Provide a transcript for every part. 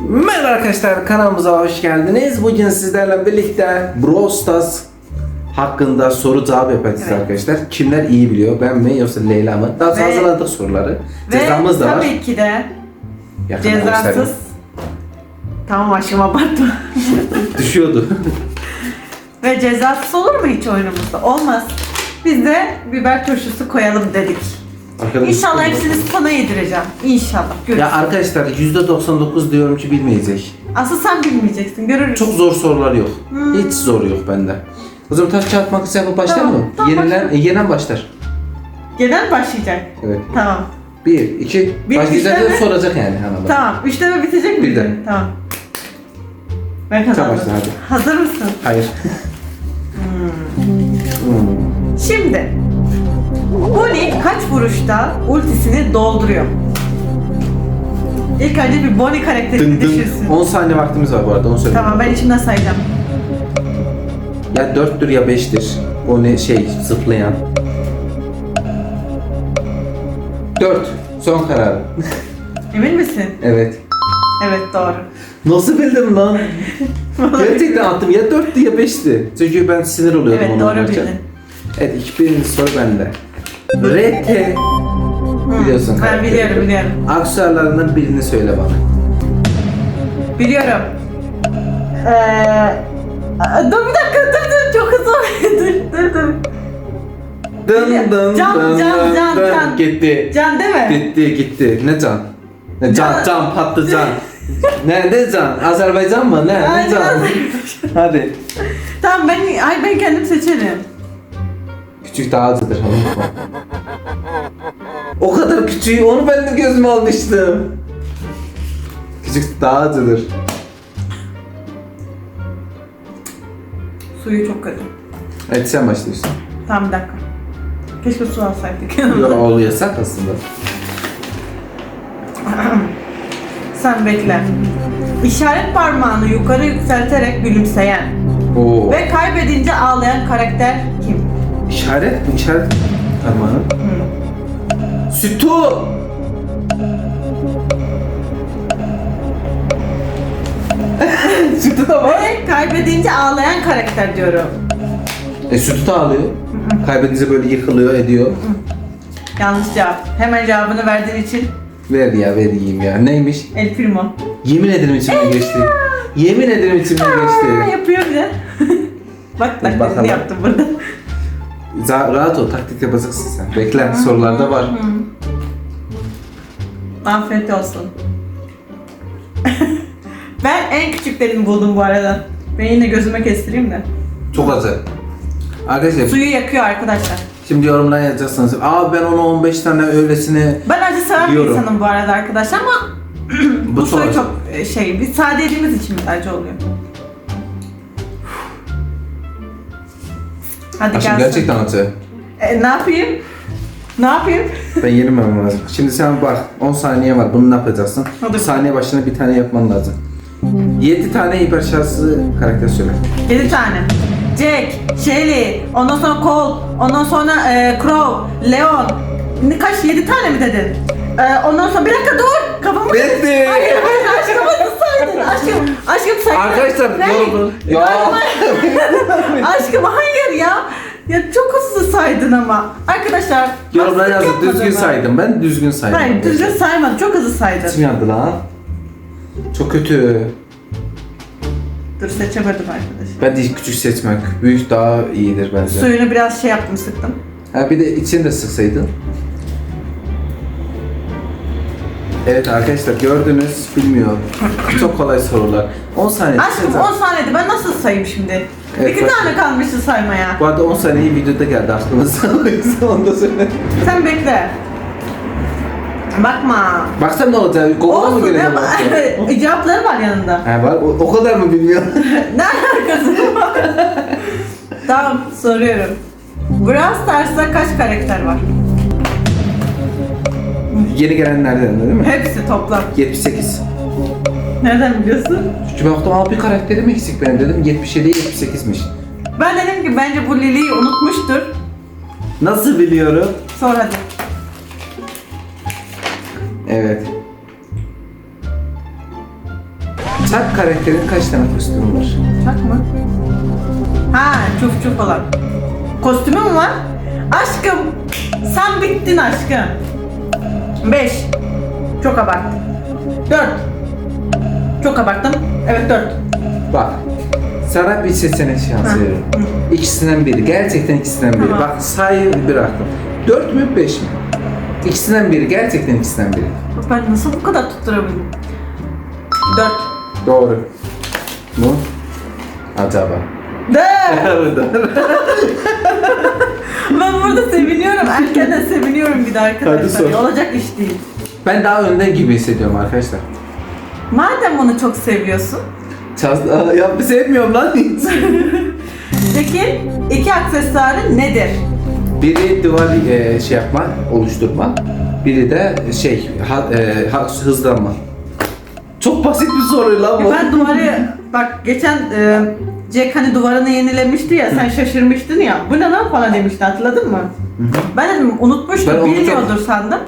Merhaba arkadaşlar kanalımıza hoş geldiniz. Bugün sizlerle birlikte Brawl Stars hakkında soru cevap yapacağız Evet. arkadaşlar. Kimler iyi biliyor? Ben mi yoksa Leyla mı? Daha Ve- hazırladık soruları. Cezamız da var. tabii ki de Yakında göstereyim. cezasız. Tamam aşkım abartma. Düşüyordu. Ve cezasız olur mu hiç oyunumuzda? Olmaz. Biz de biber turşusu koyalım dedik. Arkadaşlar- İnşallah hepsini sana yedireceğim. İnşallah. Görürüz. Ya arkadaşlar %99 diyorum ki bilmeyecek. Asıl sen bilmeyeceksin. Görürüz. Çok zor sorular yok. Hmm. Hiç zor yok bende. O zaman taş kağıt makas yapıp başlayalım Tamam, mı? tamam, Yenilen, e, yenen başlar. Genel başlayacak. Evet. Tamam. Bir, iki, Bir, başlayacak ve soracak yani hanım. Tamam. Üçte mi bitecek mi? Birden. Tamam. Ben kazandım. başla hadi. Hazır mısın? Hayır. Hmm. Şimdi Bonnie kaç vuruşta ultisini dolduruyor? İlk önce bir Bonnie karakterini Dın dın. düşünsün. 10 saniye vaktimiz var bu arada onu söyleyeyim. Tamam ben içimden sayacağım. Ya 4'tür ya 5'tir. O ne şey zıplayan. 4. Son karar. Emin misin? evet. Evet doğru. Nasıl bildim lan? Gerçekten attım ya 4'tü ya 5'ti. Çünkü ben sinir oluyordum Evet onu doğru oynarken. bildin. Evet birinci soru bende. RT Biliyorsun Ben karakteri. biliyorum biliyorum. aksesuarlarından birini söyle bana. Biliyorum. Ee, dur bir dakika dur dur çok hızlı dur dur dur. Dın dın Can, dın can, dın can, dın. can. Gitti. Can değil mi? Gitti gitti. Ne can? Ne can Can. can patlıcan. ne ne can? Azerbaycan mı? Ne? Ne Aynen, can? Hadi. Tamam ben ay ben kendim seçerim. Küçük daha acıdır o kadar küçüğü onu ben de gözüme almıştım. Küçük daha acıdır. Suyu çok kötü. Evet sen başlıyorsun. Tamam bir dakika. Keşke su alsaydık. Yok oğlu yasak aslında. Sen bekle. İşaret parmağını yukarı yükselterek gülümseyen Oo. ve kaybedince ağlayan karakter? İşaret mi? İşaret parmağını. Sütü. Sütü de var. Ve kaybedince ağlayan karakter diyorum. E sütü de ağlıyor. Kaybedince böyle yıkılıyor ediyor. Yanlış cevap. Hemen cevabını verdiğin için Ver ya vereyim ya. Neymiş? El Primo. Yemin ederim içimden geçti. Yemin ederim içimden Aa, geçti. yapıyor bile. Bak Dur bakalım. taklidini yaptım burada. Za- rahat ol taktik yapacaksın sen. Bekle sorularda var. Afiyet olsun. ben en küçüklerini buldum bu arada. Ben yine gözüme kestireyim de. Çok azı. Arkadaşlar Suyu yakıyor arkadaşlar. şimdi yorumlara yazacaksınız. Aa ben ona 15 tane öylesine Ben acı seven bir insanım bu arada arkadaşlar ama Bu bu suyu çok çok e, şey, biz sade yediğimiz için mi acı oluyor? Hadi Aşkım gelsin. gerçekten acı. E, ne yapayım? Ne yapayım? Ben yenilmem lazım. Şimdi sen bak 10 saniye var. Bunu ne yapacaksın? Hadi. Saniye başına bir tane yapman lazım. 7 tane hiper şanslı karakter söyle. 7 tane. Jack, Shelly, ondan sonra Colt, ondan sonra e, Crow, Leon. Ne, kaç? 7 tane mi dedin? E, ondan sonra bir dakika dur. Kafamı Bitti. Hayır, hayır, aşkım nasıl saydın? Aşkım, aşkım saydın. Arkadaşlar Hayır. yorulun. Ya. Aşkım hayır ya. Ya çok hızlı saydın ama. Arkadaşlar. Yorumlara haksızlık yazın. Düzgün ben. saydım. Ben düzgün saydım. Hayır düzgün saymadım. Çok hızlı saydın. İçim yandı lan. Çok kötü. Dur seçemedim arkadaşlar. Ben de küçük seçmek. Büyük daha iyidir bence. Suyunu biraz şey yaptım sıktım. Ha bir de içini de sıksaydın. Evet arkadaşlar gördünüz bilmiyor. Çok kolay sorular. 10 saniye. Aşkım 10 saniyede ben nasıl sayayım şimdi? Evet, İki tane kalmıştı saymaya. Bu arada 10 saniye videoda geldi aklımıza. Onu da söyle. Sen bekle. Bakma. Baksana ne olacak? Google'a mı Olsun baksana? Cevapları var yanında. Ha var. O, o kadar mı bilmiyor? ne alakası var? tamam soruyorum. Brawl Stars'ta kaç karakter var? Yeni gelenlerden de değil mi? Hepsi toplam. 78. Nereden biliyorsun? Çünkü ben baktım abi bir karakterim eksik benim dedim. 77 78'miş. Ben dedim ki bence bu Lili'yi unutmuştur. Nasıl biliyorum? Sor hadi. Evet. Çak karakterin kaç tane kostümü var? Çak mı? Ha çuf çuf olan. Kostümü mü var? Aşkım sen bittin aşkım. 5. Çok abarttım. 4. Çok abarttım. Evet 4. Bak. Sana bir seçenek şansı Hı. veriyorum. İkisinden biri. Gerçekten ikisinden biri. Tamam. Bak sayı bıraktım. Dört mü beş mi? İkisinden biri. Gerçekten ikisinden biri. Ben nasıl bu kadar tutturabildim? 4. Doğru. Bu? Acaba. 4. ben burada seviniyorum. Erkenden seviniyorum bir de arkadaşlar. Sor. Olacak iş değil. ben daha önden gibi hissediyorum arkadaşlar. Madem onu çok seviyorsun. Çaz... Aa, ya sevmiyorum lan. Peki iki aksesuarı nedir? Biri duvar e, şey yapma, oluşturma. Biri de şey, ha, e, ha- hızlanma. Çok basit bir soru lan bu. Ben duvarı bak geçen e, Jack hani duvarını yenilemişti ya sen şaşırmıştın ya. Bu ne lan falan demişti hatırladın mı? Ben dedim unutmuştum Ben onu bilmiyordur sandım.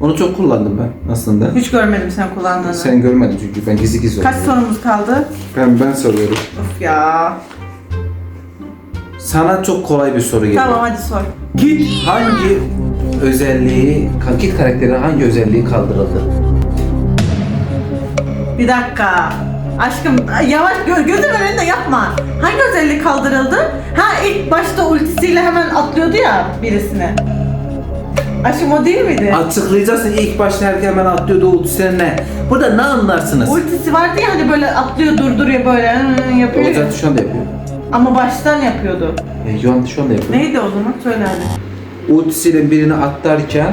Onu çok kullandım ben aslında. Hiç görmedim sen kullandığını. Sen görmedin çünkü ben gizli gizli Kaç sorumuz kaldı? Ben, ben soruyorum. Of ya. Sana çok kolay bir soru geliyor. Tamam hadi sor. Git hangi özelliği, Git karakterin hangi özelliği kaldırıldı? Bir dakika. Aşkım yavaş gö gözüm önünde yapma. Hangi özellik kaldırıldı? Ha ilk başta ultisiyle hemen atlıyordu ya birisine. Aşkım o değil miydi? Açıklayacaksın ilk başta herkes hemen atlıyordu ultisine ne? Burada ne anlarsınız? Ultisi vardı ya hani böyle atlıyor durduruyor böyle hmm, yapıyor. O ya. zaten şu anda yapıyor. Ama baştan yapıyordu. E, şu anda şu anda yapıyor. Neydi o zaman? Söyle hadi. Ultisiyle birini atlarken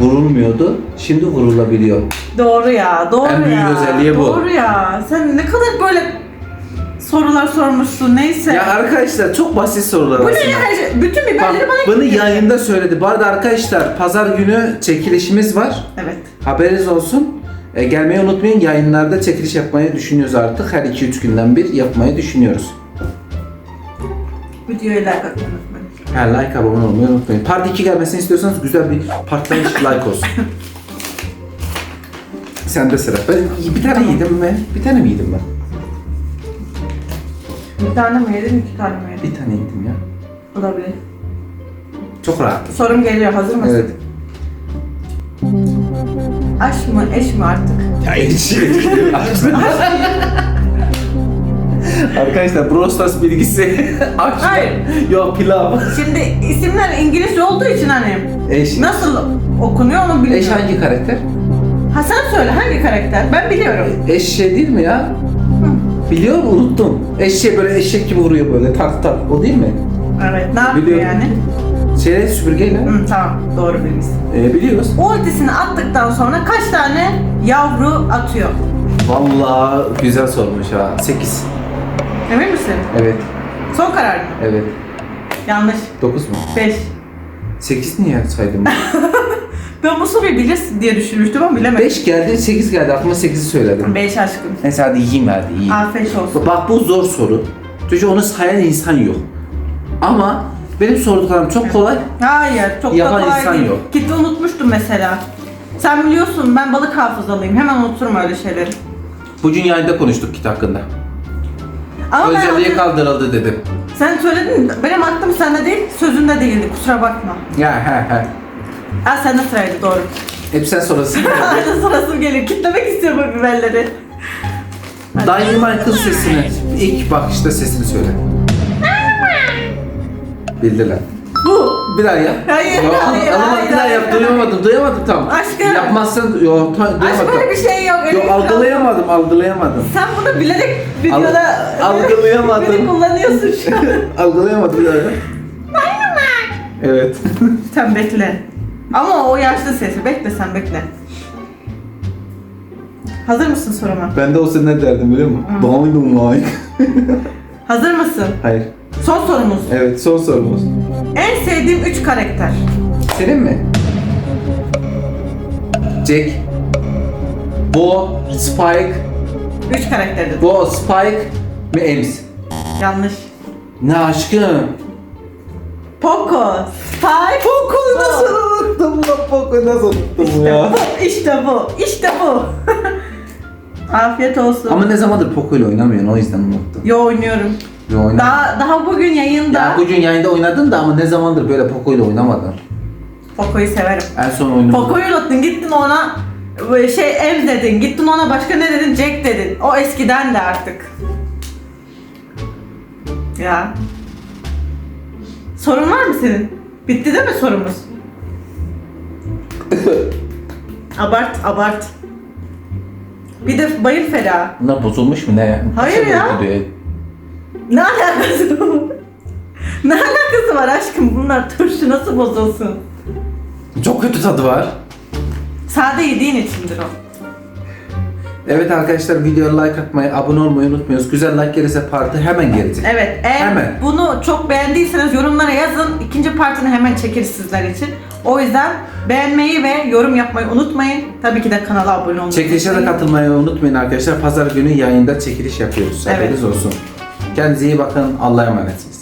vurulmuyordu. Şimdi vurulabiliyor. Doğru ya, doğru En büyük ya. özelliği bu. Doğru ya. Sen ne kadar böyle sorular sormuşsun neyse. Ya arkadaşlar çok basit sorular bu ne aslında. ya? her şey- Bütün Bak, biberleri bana bunu getirdin. yayında söyledi. Bu arada arkadaşlar pazar günü çekilişimiz var. Evet. Haberiniz olsun. E, gelmeyi unutmayın. Yayınlarda çekiliş yapmayı düşünüyoruz artık. Her 2-3 günden bir yapmayı düşünüyoruz. Videoya like atmayı unutmayın. Ha, like abone olmayı unutmayın. Part 2 gelmesini istiyorsanız güzel bir partlayış like olsun. Sende sıra. Ben bir tane yedim mi? Bir tane mi yedim ben? Bir tane mi yedin, iki tane mi yedin? Bir tane yedim ya. Olabilir. Çok rahat. Sorum geliyor, hazır mısın? Evet. Aşk mı, eş mi artık? Ya Arkadaşlar Brawl Stars bilgisi aç. Hayır. Yok pilav. Şimdi isimler İngilizce olduğu için hani Eş. nasıl okunuyor onu bilmiyorum. Eş hangi karakter? Ha sen söyle hangi karakter? Ben biliyorum. Eş şey değil mi ya? Biliyor musun? Unuttum. Eşeğe böyle eşek gibi vuruyor böyle tak tak. O değil mi? Evet, ne yapıyor Biliyorum. yani? Şey süpürgeyle. Hı, tamam, doğru bilmişsin. Ee, biliyoruz. Ultisini attıktan sonra kaç tane yavru atıyor? Vallahi güzel sormuş ha. 8. Emin misin? Evet. Son karar mı? Evet. Yanlış. 9 mu? 5. 8 niye saydım? Ben bu soruyu bilirsin diye düşünmüştüm ama bilemedim. 5 geldi, 8 geldi. Aklıma 8'i söyledim. 5 aşkım. Neyse hadi yiyeyim hadi yiyeyim. Afiyet olsun. Bak bu zor soru. Çünkü onu sayan insan yok. Ama benim sorduklarım çok kolay. Hayır, çok Yapan da kolay insan değil. yok. Gitti unutmuştum mesela. Sen biliyorsun ben balık hafızalıyım. Hemen unuturum öyle şeyleri. Bugün yayında konuştuk kit hakkında. Ama ben Özelliği hatır- kaldırıldı dedim. Sen söyledin, benim aklım sende değil, sözünde değildi. Kusura bakma. Ya he he. Ha sende sıraydı doğru. Hep sen sorasın. Aynen sırası geliyor. Kitlemek istiyorum bu biberleri. Dynamite'ın sesini, ilk bakışta sesini söyle. Bildiler. Bu. Bir daha yap. Hayır, Yo, hayır, anlamadım, hayır, bir daha hayır, yap. hayır. Duyamadım, duyamadım tamam. Aşkım. Yapmazsan, yo, ta, Aşk duyamadım. böyle bir şey yok. öyle Yo, bir- algılayamadım, algılayamadım. Sen bunu bilerek videoda algılayamadım. beni kullanıyorsun şu an. algılayamadım bir daha yap. Evet. sen bekle. Ama o yaşlı sesi. Bekle sen bekle. Hazır mısın soruma? ben de olsa ne derdim biliyor musun? Dynamite. Hazır mısın? Hayır. Son sorumuz. Evet, son sorumuz. En sevdiğim 3 karakter. Senin mi? Jack. Bo, Spike. 3 karakter dedim. Bo, Spike ve Ems. Yanlış. Ne aşkım? Poco, Spike, Poco'yu nasıl unuttum lan? Poco'yu nasıl unuttum İşte ya? bu, işte bu, işte bu. Afiyet olsun. Ama ne zamandır Poco ile oynamıyorsun o yüzden unuttum. Yo oynuyorum. Bir oyna. Daha daha bugün yayında Ya bugün yayında oynadın da ama ne zamandır böyle Poco ile oynamadın. Poco'yu severim. En son oyunu. Poco'yu unuttun gittin ona şey ev dedin. Gittin ona başka ne dedin? Jack dedin. O eskiden de artık. Ya. Sorun var mı senin? Bitti değil mi sorumuz? abart, abart. Bir de bayıl feda. Bunlar bozulmuş mu ne? Hayır Kaça ya. gidiyor? Ne alakası var? ne alakası var aşkım? Bunlar turşu nasıl bozulsun? Çok kötü tadı var. Sade yediğin içindir o. Evet arkadaşlar videoya like atmayı, abone olmayı unutmuyoruz. Güzel like gelirse parti hemen gelecek. Evet, eğer Hemen. bunu çok beğendiyseniz yorumlara yazın. İkinci partini hemen çekeriz sizler için. O yüzden beğenmeyi ve yorum yapmayı unutmayın. Tabii ki de kanala abone olmayı Çekilişe de unutmayın. katılmayı unutmayın arkadaşlar. Pazar günü yayında çekiliş yapıyoruz. Evet. Haberiniz olsun. Kendinize iyi bakın. Allah'a emanetsiniz.